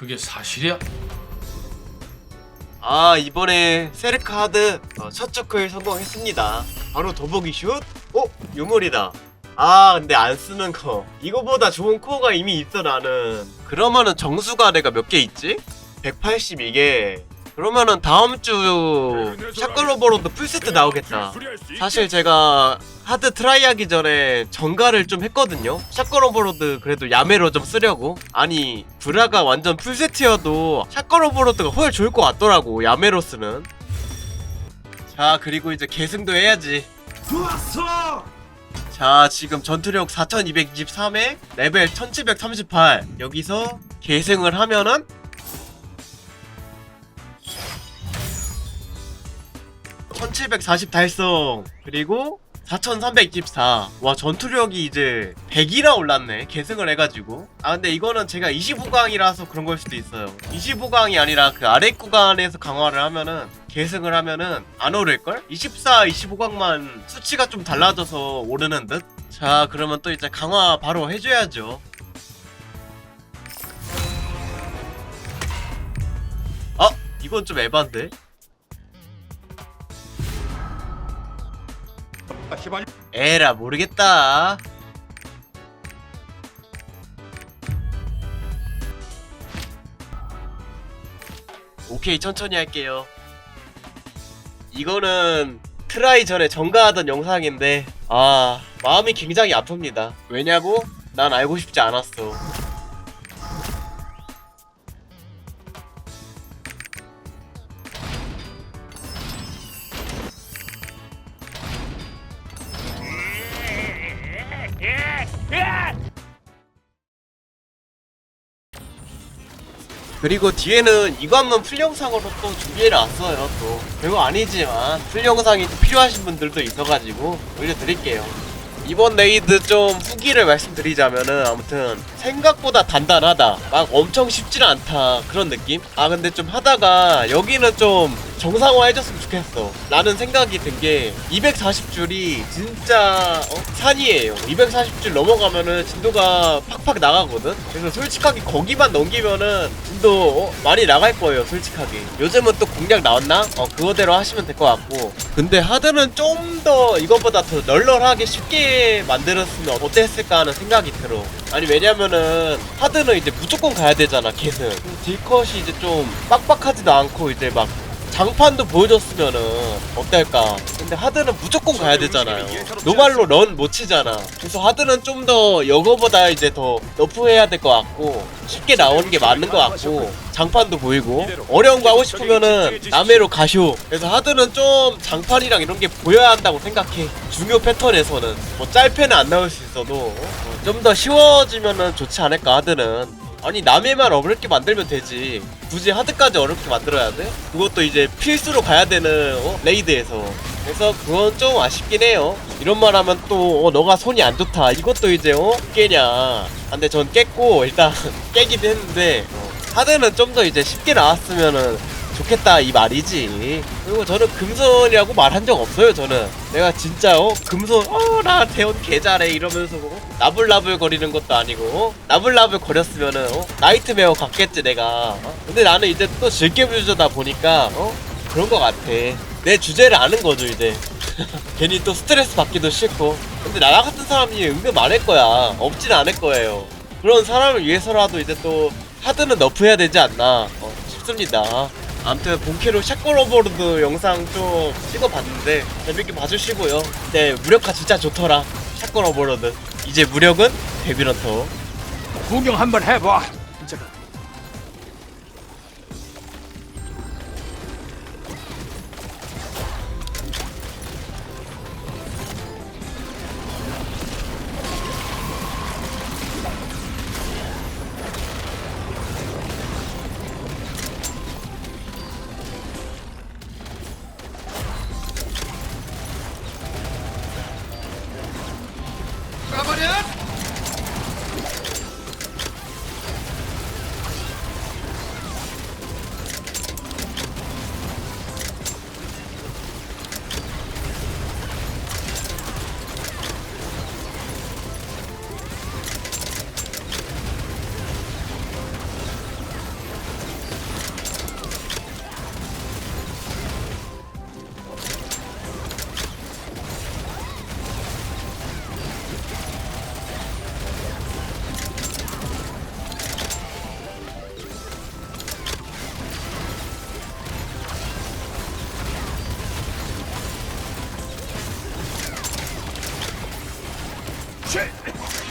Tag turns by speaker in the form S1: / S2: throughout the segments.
S1: 그게 사실이야?
S2: 아 이번에 세르카드 어, 첫 초클 성공했습니다 바로 더보기 슛? 어? 유물이다 아 근데 안 쓰는 거 이거보다 좋은 코어가 이미 있어 나는 그러면은 정수가 내가 몇 개 있지? 182개 그러면은 다음 주 샷건 오버로드 풀세트 나오겠다. 사실 제가 하드 트라이 하기 전에 정가를 좀 했거든요. 샷건 오버로드 그래도 야매로 좀 쓰려고. 아니 브라가 완전 풀세트여도 샷건 오버로드가 훨 좋을 것 같더라고 야매로 쓰는. 자 그리고 이제 계승도 해야지.
S3: 좋았어!
S2: 자 지금 전투력 4223에 레벨 1738 여기서 계승을 하면은 (1740) 달성. 그리고 4324 와 전투력이 이제 100이나 올랐네. 계승을 해가지고. 아 근데 이거는 제가 25강이라서 그런 걸 수도 있어요. 25강이 아니라 그 아래 구간에서 강화를 하면은 계승을 하면은 안 오를걸? 24, 25강만 수치가 좀 달라져서 오르는 듯? 자 그러면 또 이제 강화 바로 해줘야죠. 아 이건 좀 에반데?
S3: 아, 시발.
S2: 에라 모르겠다 오케이 천천히 할게요 이거는 트라이 전에 전가하던 영상인데 아 마음이 굉장히 아픕니다 왜냐고? 난 알고 싶지 않았어 그리고 뒤에는 이거 한번 풀 영상으로 또 준비해 놨어요 또. 별거 아니지만 풀 영상이 또 필요하신 분들도 있어가지고 올려드릴게요. 이번 레이드 좀 후기를 말씀드리자면은 아무튼 생각보다 단단하다 막 엄청 쉽지는 않다 그런 느낌? 아 근데 좀 하다가 여기는 좀 정상화 해줬으면 좋겠어 라는 생각이 든 게 240줄이 진짜 어? 산이에요 240줄 넘어가면은 진도가 팍팍 나가거든 그래서 솔직하게 거기만 넘기면은 진도 어? 많이 나갈 거예요 솔직하게 요즘은 또 공략 나왔나? 어 그거대로 하시면 될 것 같고 근데 하드는 좀 더 이것보다 더 널널하게 쉽게 만들었으면 어땠을까 하는 생각이 들어 아니 왜냐면 은 하드는 이제 무조건 가야 되잖아 계속 딜컷이 이제 좀 빡빡하지도 않고 이제 막 장판도 보여줬으면은 어떨까? 근데 하드는 무조건 가야 되잖아요. 노말로 런 못 치잖아. 그래서 하드는 좀 더 여거보다 이제 더 너프해야 될 것 같고 쉽게 나오는 게 맞는 것 같고 장판도 보이고 어려운 거 하고 싶으면은 남해로 가쇼 그래서 하드는 좀 장판이랑 이런 게 보여야 한다고 생각해. 중요 패턴에서는. 뭐 짤패는 안 나올 수 있어도. 좀 더 쉬워지면은 좋지 않을까 하드는 아니 남해만 어렵게 만들면 되지 굳이 하드까지 어렵게 만들어야 돼? 그것도 이제 필수로 가야 되는 어? 레이드에서 그래서 그건 좀 아쉽긴 해요 이런 말 하면 또 어, 너가 손이 안 좋다 이것도 이제 어? 깨냐 아, 근데 전 깼고 일단 깨기도 했는데 어, 하드는 좀 더 이제 쉽게 나왔으면은 좋겠다 이 말이지 그리고 저는 금손이라고 말한 적 없어요 저는 내가 진짜 어 금손 어나 대원 개잘해 이러면서 어? 나불나불 거리는 것도 아니고 어? 나불나불 거렸으면은 어? 나이트메어 갔겠지 내가 어? 근데 나는 이제 또 즐겨주다 보니까 어 그런 거 같아 내 주제를 아는 거죠 이제 괜히 또 스트레스 받기도 싫고 근데 나 같은 사람이 은근 많을 거야 없진 않을 거예요 그런 사람을 위해서라도 이제 또 하드는 너프해야 되지 않나 어, 싶습니다 아무튼 본캐로 샷건 오버로드 영상 좀 찍어봤는데 재밌게 봐주시고요. 네 무력화 진짜 좋더라 샷건 오버로드. 이제 무력은 데뷔런터.
S3: 구경 한번 해봐.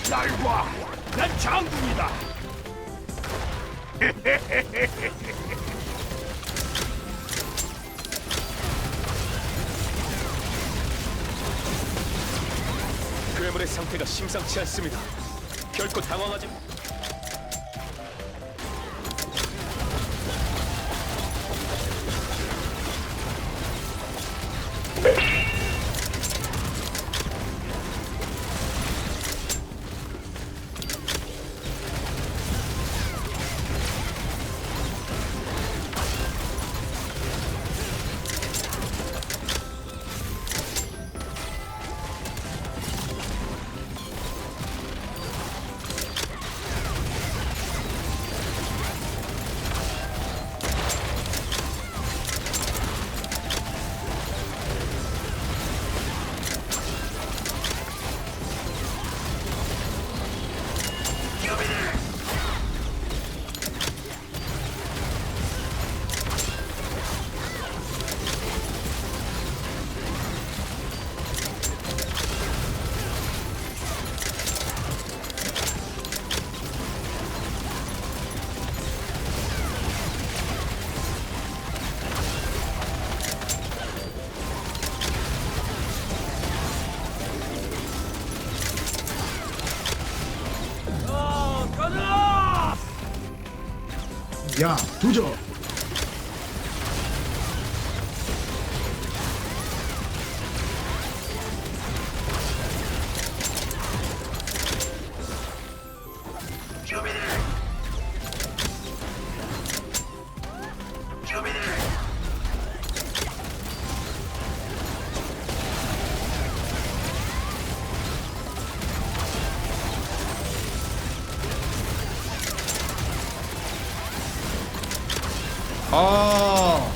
S3: 날 봐. 난 장군이다.
S1: 괴물의 상태가 심상치 않습니다. 결코 당황하지.
S3: 야, 두죠. 아.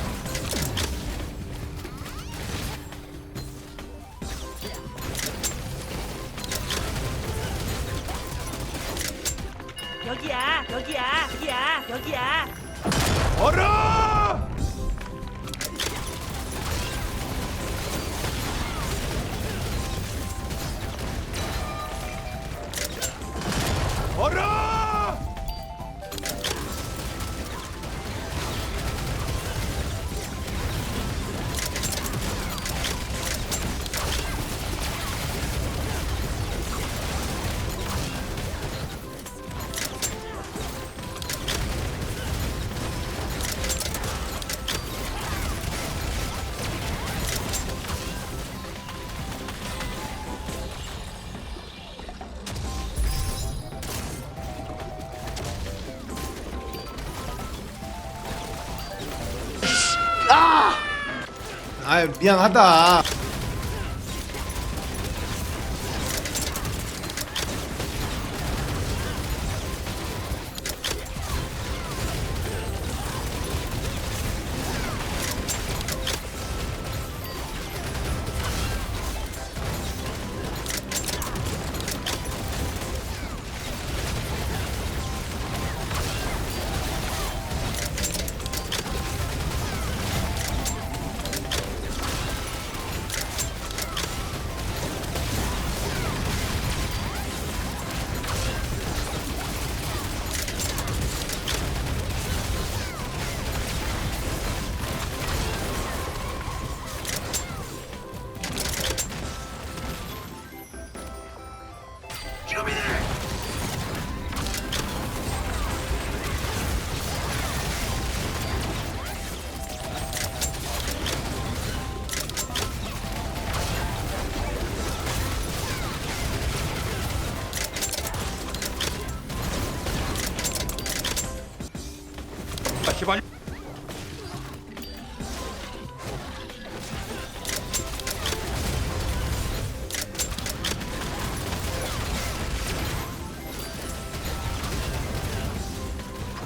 S4: 여기야, 여기야, 여기야, 여기야.
S3: 어라! 아, 미안하다.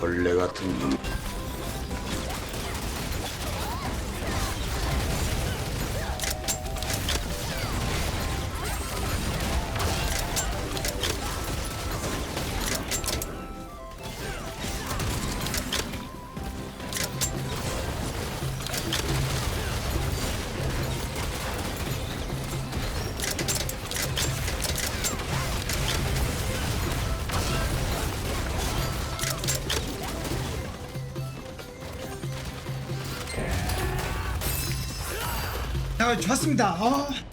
S5: 벌레 같은 놈.
S4: 아, 좋았습니다. 아.